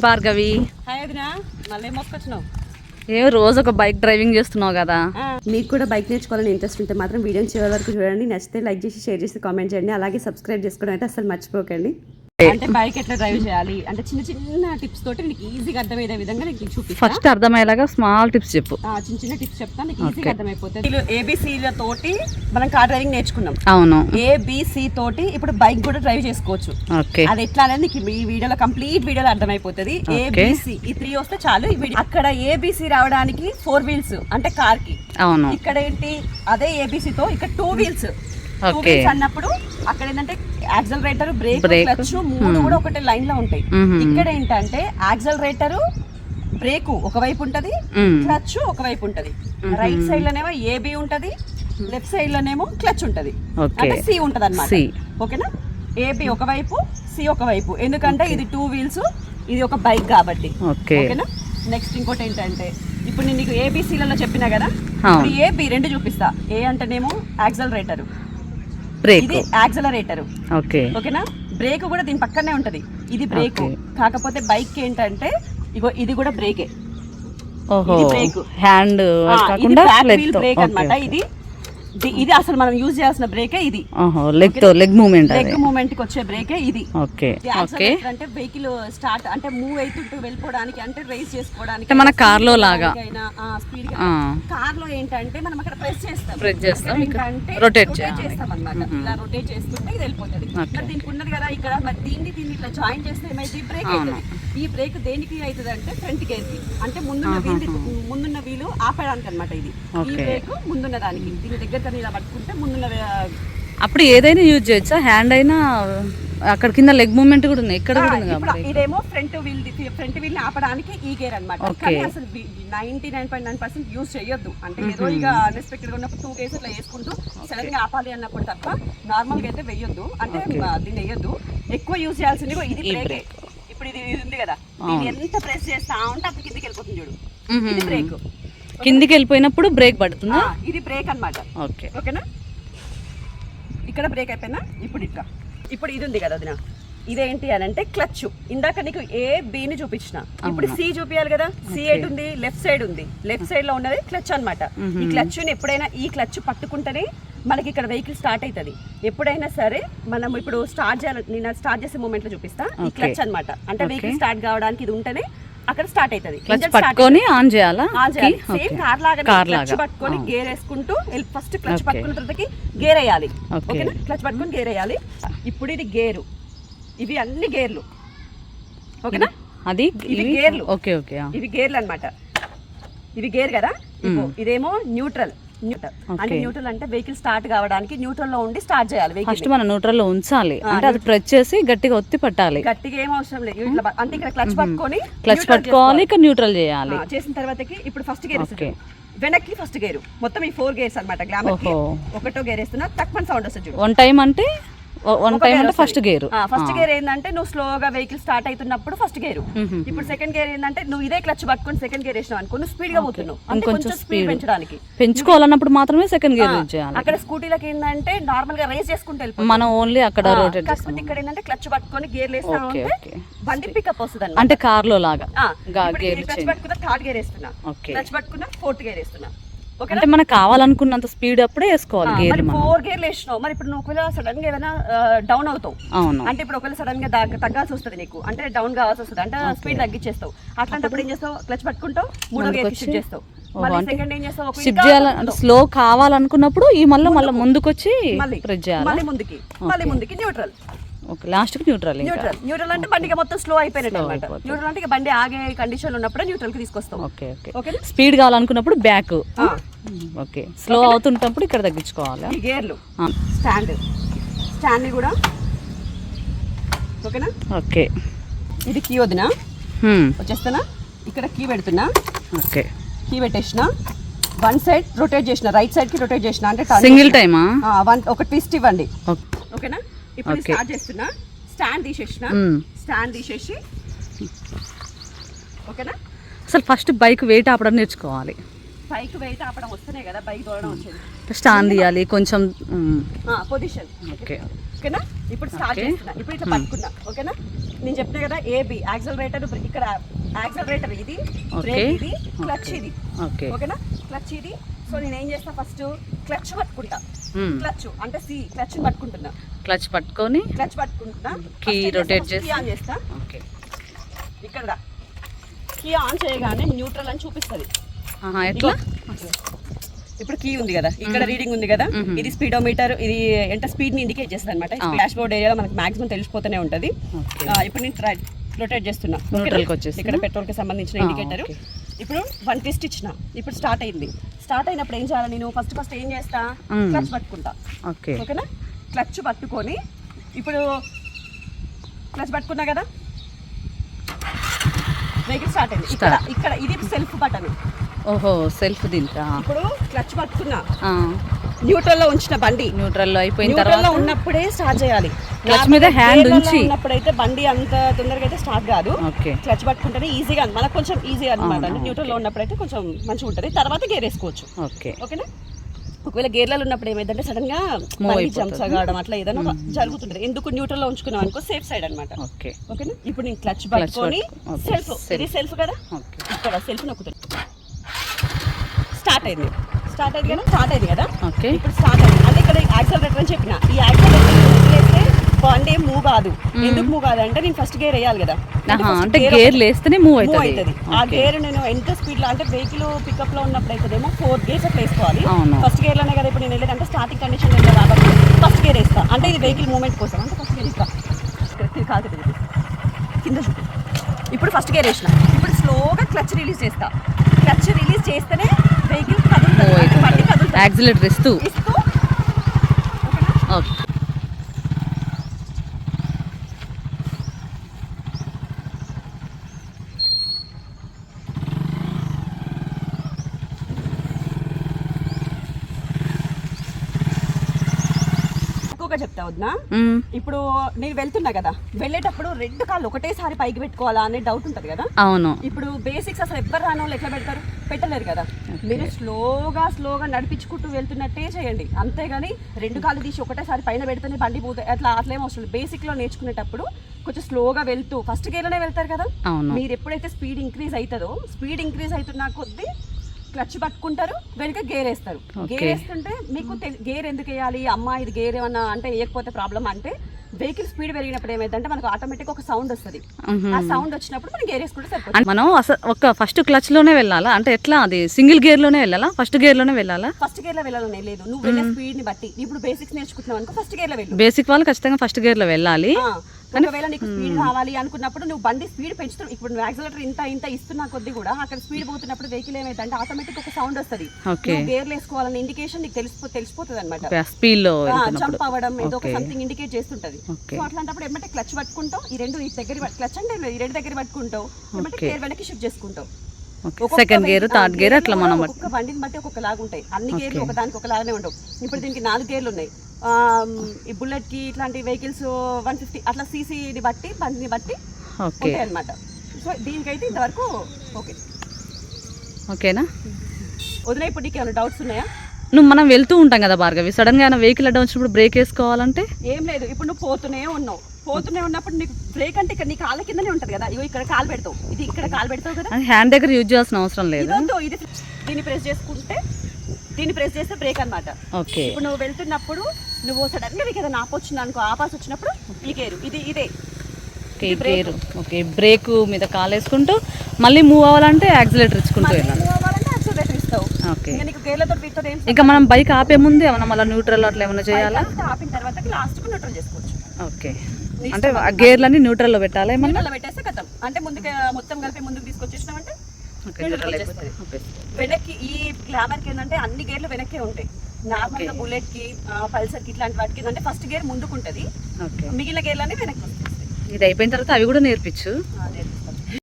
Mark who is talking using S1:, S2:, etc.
S1: భార్గవి. ఏ రోజు ఒక bike driving చేస్తున్నావు కదా?
S2: మీకు కూడా బైక్ నేర్చుకోవాలని ఇంట్రెస్ట్ ఉంటే మాత్రం వీడియోని చివరి వరకు చూడండి. నచ్చితే లైక్ చేసి షేర్ చేసి కామెంట్ చేయండి. అలాగే సబ్స్క్రైబ్ చేసుకోవడం అయితే అసలు మర్చిపోకండి. అంటే బైక్ ఎట్లా డ్రైవ్ చేయాలి? అంటే చిన్న చిన్న టిప్స్ తోటి నీకు ఈజీగా అర్థమయ్యే విధంగా నీకు
S1: ఫస్ట్ అర్థమయ్యేలాగా స్మాల్ టిప్స్ చెప్పు.
S2: ఆ, చిన్న చిన్న టిప్స్ చెప్తా. నీకు ఈజీగా అర్థమైపోతుంది ఏబిసిల తోటి మనం కార్ డ్రైవింగ్ నేర్చుకున్నాం.
S1: అవును.
S2: ఏబిసి తోటి ఇప్పుడు బైక్ కూడా డ్రైవ్ చేసుకోవచ్చు.
S1: ఓకే
S2: అది ఎట్లా అనేది నీకు ఈ వీడియోలో కంప్లీట్ వీడియోలో అర్థమైపోతుంది. ఏబిసి ఈ త్రీ వస్తే చాలు అక్కడ ఏబిసి రావడానికి ఫోర్ వీల్స్ అంటే కార్కి.
S1: అవును.
S2: ఇక్కడ ఏంటి? అదే ఏబిసి తో ఇక్కడ two wheels two
S1: Okay.
S2: Wheels అన్నప్పుడు అక్కడ ఏంటంటే యాక్సలరేటర్ బ్రేక్. క్లచ్ మూడు కూడా ఒకటే లైన్లో ఉంటాయి.
S1: Mhm.
S2: ఇక్కడ ఏంటంటే యాక్సలరేటర్ బ్రేక్ ఒకవైపు ఉంటది. క్లచ్ ఒకవైపు ఉంటది. రైట్ సైడ్ లోనేమో ఏబి ఉంటది లెఫ్ట్ సైడ్ లోనేమో క్లచ్ ఉంటది. అంటే సి ఉంటది అనమాట. ఓకేనా? ఏబి ఒకవైపు సి ఒకవైపు. ఎందుకంటే ఇది టూ వీల్స్ ఇది ఒక బైక్ కాబట్టి.
S1: ఓకే
S2: ఓకేనా? నెక్స్ట్ ఇంకోటి ఏంటంటే ఇప్పుడు నేను నీకు ఏబిసిలలో చెప్పినా కదా? ఏబి రెండు చూపిస్తా. ఏ అంటేనేమో యాక్సలరేటర్
S1: బ్రేక్.
S2: ఇది యాక్సలరేటర్.
S1: ఓకే.
S2: ఓకేనా? బ్రేక్ కూడా దీని పక్కనే ఉంటది. ఇది బ్రేక్. కాకపోతే బైక్ ఏంటంటే ఇగో ఇది కూడా బ్రేకే.
S1: ఓహో.
S2: brake.
S1: హ్యాండ్ కాకుండా
S2: బ్రేక్ అన్నమాట. ఇది ఇది అసలు మనం యూజ్ చేయాల్సిన బ్రేకే ఇది.
S1: లెగ్తో లెగ్ మూమెంట్
S2: లెగ్ మూమెంట్కి వచ్చే బ్రేకే ఇది.
S1: ఓకే ఓకే
S2: అంటే వెహికల్ స్టార్ట్ అంటే మూవ్ అవుతుంటూ వెళ్ళిపోవడానికి అంటే రేస్ చేసుకోవడానికి
S1: అంటే మన car లో లాగా.
S2: స్పీడ్. కార్లో ఏంటంటే మనం అక్కడ ప్రెస్ చేస్తాం.
S1: Press చేస్తాం, rotate చేయాలి.
S2: చేస్తాం అన్నమాట ఇలా రొటేట్ చేసుకుంటే ఇది వెళ్ళిపోతుంది. మరి దీనికి ఉన్నది కదా ఇక్కడ మరి దీన్ని దీన్ని ఇట్లా జాయిన్ చేస్తే ఏమైతే బ్రేక్. అవుతుంది. ఈ బ్రేక్ దేనికి అవుతుంది అంటే ఫ్రంట్ గేర్కి అంటే ముందున్న వీల్ ముందున్న వీలు ఆపడానికి అన్నమాట ఇది. ఈ. బ్రేక్ ముందున్న దానికి. దీని దగ్గర ఇలా పట్టుకుంటే ముందున్న
S1: అప్పుడు ఏదైనా యూజ్ చేయొచ్చా? హ్యాండ్ అయినా అక్కడ కింద లెగ్ మూమెంట్ కూడా ఉంది ఇక్కడ కూడా ఉంది
S2: ఇదేమో ఫ్రంట్ వీల్ ఫ్రంట్ వీల్ని ఆపడానికి ఈ గేర్ అనమాట. కానీ అసలు ninety nine point nine percent use చేయొద్దు. అంటే ఏదో ఇక అన్ఎక్స్పెక్టెడ్గా ఉన్నప్పుడు టూ గేర్స్ ఇట్లా వేసుకుంటూ సడన్గా ఆపాలి అన్నప్పుడు తప్ప నార్మల్గా అయితే వెయ్యొద్దు అంటే దీన్ని వేయొద్దు. ఎక్కువ యూజ్ చేయాల్సింది ఇది బ్రేక్ ఇప్పుడు ఇది ఉంది కదా. ఎంత ప్రెస్ చేస్తా ఉంటే అప్పుడు కిందికి వెళ్ళిపోతుంది చూడు. ఇది బ్రేక్
S1: కిందికి వెళ్ళిపోయినప్పుడు బ్రేక్ పడుతుందా?
S2: ఇది బ్రేక్ అన్నమాట.
S1: ఓకే.
S2: ఓకేనా? ఇక్కడ బ్రేక్ అయిపోయినా ఇప్పుడు ఇట్లా. ఇప్పుడు ఇది ఉంది కదా వదిన. ఇదేంటి అని అంటే క్లచ్. ఇందాక నీకు ఏ బిని చూపించిన. ఇప్పుడు సి చూపించాలి కదా? సి ఎటు ఉంది లెఫ్ట్ సైడ్ ఉంది. లెఫ్ట్ సైడ్లో ఉన్నది క్లచ్ అన్నమాట. ఈ క్లచ్ ఎప్పుడైనా ఈ క్లచ్ పట్టుకుంటేనే మనకి ఇక్కడ వెహికల్ స్టార్ట్ అవుతుంది ఎప్పుడైనా సరే మనం ఇప్పుడు స్టార్ట్ చేయాలి నేను స్టార్ట్ చేసే మూమెంట్లో చూపిస్తా. ఈ. క్లచ్ అన్నమాట. అంటే వెహికల్ స్టార్ట్ కావడానికి ఇది ఉంటేనే అక్కడ స్టార్ట్ అవుతుంది.
S1: క్లచ్ పట్టుకొని ఆన్ చేయాలా?
S2: Same
S1: okay.
S2: కార్ లాగా
S1: కార్
S2: క్లచ్
S1: లాగా.
S2: పట్టుకొని గేర్ వేసుకుంటూ ఫస్ట్ క్లచ్. పట్టుకున్న తర్వాతకి గేర్ వేయాలి. ఓకేనా? క్లచ్ పట్టుకొని గేర్ వేయాలి. ఇప్పుడు ఇది గేరు. ఇవి అన్ని గేర్లు. ఓకేనా?
S1: అది
S2: ఇవి
S1: ఇవి-
S2: గేర్లు.
S1: Okay okay.
S2: ఇవి గేర్లు అన్నమాట. ఇవి గేర్ కదా? ఇదేమో న్యూట్రల్. అంటే. న్యూట్రల్ అంటే వెహికల్ స్టార్ట్ కావడానికి న్యూట్రల్లో ఉండి స్టార్ట్ చేయాలి
S1: ఫస్ట్
S2: వెహికల్
S1: మనం న్యూట్రల్లో ఉంచాలి అంటే అది ప్రెస్ చేసి గట్టిగా ఒత్తి పట్టాలి.
S2: గట్టిగా ఏం అవసరం లేదు. ఇట్లా అంటే ఇక్కడ క్లచ్ పట్టుకొని
S1: క్లచ్ పట్టుకోవాలి ఇక న్యూట్రల్ చేయాలి.
S2: చేసిన తర్వాతకి ఇప్పుడు ఫస్ట్ గేర్. వెనక్కి ఫస్ట్ గేరు. మొత్తం ఈ ఫోర్ గేర్స్ అన్నమాట గ్లామర్. ఒకటో గేర్ వేస్తున్నా తక్కువ సౌండ్ వస్తుంది
S1: వన్ టైం అంటే? వన్ టైం అంటే ఫస్ట్ గేర్
S2: ఫస్ట్ గేర్ ఏంటంటే నువ్వు స్లోగా వెహికల్ స్టార్ట్ అవుతున్నప్పుడు ఫస్ట్ గేరు ఇప్పుడు సెకండ్ గేర్ ఏంటంటే నువ్వు ఇదే క్లచ్ పట్టుకొని సెకండ్ గేర్ వేసినావు అనుకో నువ్వు స్పీడ్గా పోతున్నావు. కొంచెం స్పీడ్ పెంచడానికి.
S1: పెంచుకోవాలన్నప్పుడు మాత్రమే సెకండ్ గేర్ చేయాలి
S2: అక్కడ స్కూటీలకి ఏంటంటే నార్మల్గా రేస్ చేసుకుంటూ
S1: మనం ఓన్లీ అక్కడ రోటేట్
S2: కాకపోతే ఇక్కడ ఏంటంటే క్లచ్ పట్టుకొని గేర్ వేస్తా
S1: ఓకే
S2: ఉంటే
S1: ఓకే.
S2: బండి పికప్ వస్తుంది
S1: అంటే కార్లో లాగా గా- గేర్లు
S2: క్లచ్ పట్టుకున్న థర్డ్ గేర్ వేస్తున్నా. క్లచ్ పట్టుకున్న ఫోర్త్ గేర్ వేస్తున్నా.
S1: అంటే మనకు కావాలనుకున్నంత స్పీడ్ అప్పుడే వేసుకోవాలి గేర్
S2: ఫోర్ గేర్లు వేసినావు. మరి ఇప్పుడు నువ్వు ఒకవేళ సడన్గా ఏదైనా డౌన్ అవుతావు.
S1: అవును.
S2: అంటే ఇప్పుడు ఒకవేళ సడన్గా తగ్గాల్సి వస్తుంది నీకు. అంటే డౌన్ కావాల్సి వస్తుంది. అంటే స్పీడ్ తగ్గించేస్తావు అట్లాంటప్పుడు ఏం చేస్తావు? క్లచ్ పట్టుకుంటావు మూడో గేర్ షిఫ్ట్ చేస్తావు.
S1: షిఫ్ట్ చేయాలి స్లో కావాలనుకున్నప్పుడు ఈ మళ్ళీ మళ్ళీ ముందుకొచ్చి ప్రెస్ చేయాలి?
S2: మళ్ళీ ముందుకి. మళ్ళీ ముందుకి. న్యూట్రల్.
S1: ఓకే. లాస్ట్కి న్యూట్రల్
S2: న్యూట్రల్. న్యూట్రల్ అంటే బండికి మొత్తం స్లో అయిపోయినట్టు అనమాట న్యూట్రల్ అంటే బండి ఆగే కండిషన్ ఉన్నప్పుడే న్యూట్రల్కి తీసుకొస్తావు.
S1: Okay okay. స్పీడ్ కావాలనుకున్నప్పుడు బ్యాక్. ఓకే. స్లో అవుతుంటప్పుడు ఇక్కడ తగ్గించుకోవాలి?
S2: గేర్లు. స్టాండ్. స్టాండ్ కూడా. ఓకేనా?
S1: ఓకే.
S2: ఇది కీ వదినా వచ్చేస్తానా ఇక్కడ కీ పెడుతున్నా.
S1: ఓకే.
S2: కీ పెట్టేసిన. వన్ సైడ్ రొటేట్ చేసిన. రైట్ సైడ్కి రొటేట్ చేసిన. అంటే
S1: సింగిల్ టైమా?
S2: వన్ ఒక ట్విస్ట్ ఇవ్వండి.
S1: ఓకే.
S2: ఓకేనా? ఇప్పుడు. స్టార్ట్ చేస్తున్నా. స్టాండ్ తీసేసిన. స్టాండ్ తీసేసి. ఓకేనా?
S1: అసలు ఫస్ట్ బైక్ వెయిట్ ఆపడం నేర్చుకోవాలి.
S2: పైకి వెయిట్ ఆపడం వస్తేనే కదా బైక్ దూడడం వచ్చేది.
S1: స్టాండ్ తీయాలి కొంచెం
S2: పొజిషన్
S1: ఓకే
S2: ఓకేనా? ఇప్పుడు స్టార్ట్. చేస్తున్నా. ఇప్పుడు ఇట్లా పట్టుకున్నా. ఓకేనా? నేను చెప్పిన కదా ఏబి యాక్సలరేటర్ ఇక్కడ యాక్సలరేటర్ ఇది. బ్రేక్ ఇది క్లచ్ ఇది.
S1: ఓకే
S2: ఓకేనా? క్లచ్ ఇది. సో నేను ఏం చేస్తా ఫస్ట్ క్లచ్ పట్టుకుంటా. క్లచ్ అంటే సి క్లచ్ పట్టుకుంటున్నా.
S1: క్లచ్ పట్టుకొని
S2: క్లచ్ పట్టుకుంటున్నా. కీ
S1: చేస్తా.
S2: ఆన్ చేస్తా.
S1: ఓకే
S2: ఇక్కడ కీ ఆన్ చేయగానే న్యూట్రల్ అని చూపిస్తుంది.
S1: ఎట్లా?
S2: ఇప్పుడు కీ ఉంది కదా. ఇక్కడ రీడింగ్ ఉంది కదా. ఇది స్పీడోమీటర్ ఇది ఎంత స్పీడ్ని ఇండికేట్ చేస్తుంది అనమాట. డాష్ బోర్డ్ ఏరియాలో మనకి మాక్సిమం తెలిసిపోతూనే ఉంటది. ఇప్పుడు నేను ట్రై రొటేట్ చేస్తున్నా? ఇక్కడ పెట్రోల్కి సంబంధించిన ఇండికేటర్. ఇప్పుడు వన్ ట్విస్ట్ ఇచ్చిన. ఇప్పుడు స్టార్ట్ అయింది. స్టార్ట్ అయినప్పుడు ఏం చేయాలి నేను? ఫస్ట్ ఫస్ట్ ఏం చేస్తా. క్లచ్ పట్టుకుంటా.
S1: ఓకే.
S2: ఓకేనా క్లచ్ పట్టుకొని ఇప్పుడు క్లచ్ పట్టుకున్నా కదా? వెహికల్ స్టార్ట్ అయింది. ఇక్కడ. ఇక్కడ ఇది సెల్ఫ్ బటన్
S1: ఓహో సెల్ఫ్ దీంకా
S2: ఇప్పుడు క్లచ్ పట్టుకున్నా. న్యూట్రల్లో ఉంచిన బండి.
S1: అయిపోయిన
S2: న్యూట్రల్లో
S1: తర్వాత
S2: ఉన్నప్పుడే స్టార్ట్ చేయాలి.
S1: Clutch మీద
S2: లలో
S1: ఉంచి.
S2: ఉన్నప్పుడైతే బండి అంత తొందరగా అయితే స్టార్ట్ కాదు.
S1: ఓకే
S2: క్లచ్ పట్టుకుంటేనే ఈజీగా మనకు కొంచెం ఈజీ అనమాట న్యూట్రల్లో ఉన్నప్పుడైతే కొంచెం మంచిగా ఉంటుంది తర్వాత గేర్ వేసుకోవచ్చు.
S1: ఓకే
S2: ఓకేనా ఒకవేళ గేర్లలో ఉన్నప్పుడు ఏమైందంటే
S1: సడన్గా.
S2: జంప్స్ కావడం అట్లా ఏదైనా ఒక జరుగుతుంటది. ఎందుకు న్యూట్రల్లో ఉంచుకున్నాం అనుకో సేఫ్ సైడ్ అన్నమాట.
S1: ఓకే.
S2: ఓకేనా? ఇప్పుడు నేను క్లచ్ పట్టుకొని సెల్ఫ్. ఇది సెల్ఫ్ కదా? ఇక్కడ సెల్ఫ్ నొక్కుతుంది స్టార్ట్ అయింది. స్టార్ట్ అయింది కదా? స్టార్ట్ అయింది కదా? ఇప్పుడు స్టార్ట్ అయింది. అంటే ఇక్కడ యాక్సలరేటర్ అని చెప్పిన. ఈ యాక్సలరేటర్ బండి మూవ్ కాదు. ఎందుకు మూవ్ కాదు? అంటే నేను ఫస్ట్ గేర్ వేయాలి కదా.
S1: అంటే గేర్ లేస్తేనే మూవ్ అవుతుంది.
S2: ఆ గేర్ నేను ఎంత స్పీడ్లో అంటే వెహికల్ పికప్లో ఉన్నప్పుడు అయితేనేమో ఫోర్ గేర్స్ అట్లా వేసుకోవాలి. ఫస్ట్ గేర్లోనే కదా ఇప్పుడు నేను వెళ్ళేది. అంటే స్టార్టింగ్ కండిషన్ కాబట్టి ఫస్ట్ గేర్ వేస్తా. అంటే ఇది వెహికల్ మూవ్మెంట్ కోసం. అంటే ఫస్ట్ గేర్ ఇస్తా కింద కింద ఇప్పుడు ఫస్ట్ గేర్ వేసిన. ఇప్పుడు స్లోగా క్లచ్ రిలీజ్ చేస్తా. క్లచ్ రిలీజ్ చేస్తేనే వెహికల్ కదులుతుంది. బండి కదులుతుంది.
S1: యాక్సిలేటర్ ఇస్తూ
S2: ఇస్తూ
S1: ఓకే
S2: ఎక్కువగా చెప్తా వద్దా. ఇప్పుడు నేను వెళ్తున్నా కదా వెళ్ళేటప్పుడు రెండు కాళ్ళు ఒకటేసారి పైకి పెట్టుకోవాలా అనే డౌట్ ఉంటుంది కదా?
S1: అవును.
S2: ఇప్పుడు బేసిక్స్ అసలు ఎవ్వరు రాని వాళ్ళు ఎట్లా పెడతారు? పెట్టలేరు కదా. మీరు స్లోగా స్లోగా నడిపించుకుంటూ వెళ్తున్నట్టే చేయండి. అంతేగాని రెండు కాళ్ళు తీసి ఒకటేసారి పైన పెడితేనే బండి పోతే అట్లా అట్లేం అవసరం బేసిక్లో నేర్చుకునేటప్పుడు కొంచెం స్లోగా వెళ్తూ ఫస్ట్ గేర్లోనే వెళ్తారు కదా? మీరు ఎప్పుడైతే స్పీడ్ ఇంక్రీజ్ అవుతుందో స్పీడ్ ఇంక్రీజ్ అవుతున్న కొద్దీ క్లచ్ పట్టుకుంటారు వెనుక గేర్ వేస్తారు. గేర్ వేస్తుంటే మీకు గేర్ ఎందుకు వేయాలి? అమ్మ ఇది గేర్ ఏమన్నా అంటే వేయకపోతే ప్రాబ్లం అంటే వెహికల్ స్పీడ్ పెరిగినప్పుడు ఏమైందంటే మనకు ఆటోమేటిక్ ఒక సౌండ్ వస్తుంది. ఆ సౌండ్ వచ్చినప్పుడు మనం గేర్ వేసుకుంటే సరిపోతుంది.
S1: మనం అసలు ఒక ఫస్ట్ క్లచ్లోనే వెళ్ళాలా? అంటే ఎట్లా అది? సింగిల్ గేర్లోనే వెళ్ళాలా? ఫస్ట్ గేర్లోనే వెళ్ళాలా?
S2: ఫస్ట్ గేర్లో వెళ్ళాలని లేదు. నువ్వు వెళ్ళే స్పీడ్ని బట్టి. ఇప్పుడు బేసిక్స్ నేర్చుకుంటున్నావు అనుకో ఫస్ట్ గేర్లో వెళ్ళు.
S1: బేసిక్ వాళ్ళు ఖచ్చితంగా ఫస్ట్ గేర్లో వెళ్ళాలి.
S2: ఒకవేళ నీకు స్పీడ్ కావాలి అనుకున్నప్పుడు నువ్వు బండి స్పీడ్ పెంచుతూ ఇప్పుడు నువ్వు యాక్సిలేటర్ ఇంత ఇంత ఇస్తున్నా కొద్ది కూడా అక్కడ స్పీడ్ పోతున్నప్పుడు వెహికల్ ఏమైందంటే ఆటోమేటిక్ ఒక సౌండ్ వస్తుంది. గేర్లు వేసుకోవాలన్న ఇండికేషన్ నీకు తెలిసిపో తెలిసిపోతుంది అనమాట
S1: స్పీడ్లో వెళ్తున్నప్పుడు.
S2: జంప్ అవ్వడం ఏదో ఒక. Something indicate చేస్తుంటది. సో అట్లాంటప్పుడు ఏమంటే క్లచ్ పట్టుకుంటావు ఈ రెండు ఈ దగ్గర క్లచ్ అంటే ఈ రెండు దగ్గర పట్టుకుంటావు ఏమంటే. గేర్ వెనక్కి షిఫ్ట్ చేసుకుంటావు.
S1: సెకండ్ గేర్ థర్డ్ గేర్ అట్లా మనం
S2: ఒక్కొక్క బండిని బట్టి ఒక్కొక్క లాగా ఉంటాయి అన్ని గేర్లు
S1: Okay.
S2: ఒకదానికి ఒకలాగానే ఉండవు. ఇప్పుడు దీనికి నాలుగు గేర్లు ఉన్నాయి. ఈ బుల్లెట్కి ఇట్లాంటి వెహికల్స్ వన్ ఫిఫ్టీ అట్లా సీసీని బట్టి బండిని బట్టి
S1: ఓకే.
S2: ఉంటాయి అనమాట సో దీనికైతే ఇంతవరకు ఓకే.
S1: ఓకేనా?
S2: వదిలే ఇప్పుడు నీకు ఏమైనా డౌట్స్ ఉన్నాయా?
S1: నువ్వు మనం వెళ్తూ ఉంటాం కదా భార్గవి. సడన్గా వెహికల్ అడ్డం వచ్చినప్పుడు బ్రేక్ వేసుకోవాలంటే?
S2: ఏం లేదు. ఇప్పుడు నువ్వు పోతూనే ఉన్నావు. పోతూనే ఉన్నప్పుడు నీకు బ్రేక్ అంటే ఇక్కడ నీ కాళ్ళ కిందనే ఉంటది కదా. ఇగో ఇక్కడ కాలు పెడతావు. ఇది ఇక్కడ కాలు పెడతావు కదా.
S1: హ్యాండ్ దగ్గర యూజ్ చేయాల్సిన అవసరం లేదు?
S2: ఇదంతా ఇది దీన్ని ప్రెస్ చేసుకుంటే దీన్ని ప్రెస్ చేస్తే బ్రేక్ అన్నమాట.
S1: ఓకే.
S2: ఇప్పుడు నువ్వు వెళ్తున్నప్పుడు నువ్వు సడన్గా నీకు ఏదైనా ఆపొచ్చింది అనుకో ఆపాల్సి వచ్చినప్పుడు గేరు ఇది ఇదే.
S1: ఓకే గేర్ ఓకే బ్రేక్ మీద కాలు వేసుకుంటూ మళ్ళీ మూవ్ అవ్వాలంటే యాక్సిలేటర్ ఇచ్చుకుంటూ వెళ్ళాలి. ఓకే.
S2: ఇంకా
S1: మనం బైక్ ఆపే ముందే ఏమన్నా మళ్ళీ న్యూట్రల్ అట్లా ఏమైనా చేయాలా?
S2: ఆపిన తర్వాత లాస్ట్ న్యూట్రల్ చేసుకోవచ్చు.
S1: ఓకే. అంటే గేర్లన్నీ న్యూట్రల్లో పెట్టాలా ఏమన్నా?
S2: న్యూట్రల్ పెట్టేస్తే కథం. అంటే ముందుకు మొత్తం కలిపి ముందుకు తీసుకొచ్చేసినామంటే న్యూట్రల్
S1: న్యూట్రల్
S2: వెనక్కి ఈ గ్లామర్కి ఏంటంటే అన్ని గేర్లు వెనక్కే ఉంటాయి. నార్మల్గా బుల్లెట్కి పల్సర్కి ఇట్లాంటి వాటికి ఏంటంటే ఫస్ట్ గేర్ ముందుకు ఉంటది
S1: ఓకే.
S2: మిగిలిన గేర్లన్నీ వెనక్కి వస్తాయి.
S1: ఇది అయిపోయిన తర్వాత అవి కూడా నేర్పించు.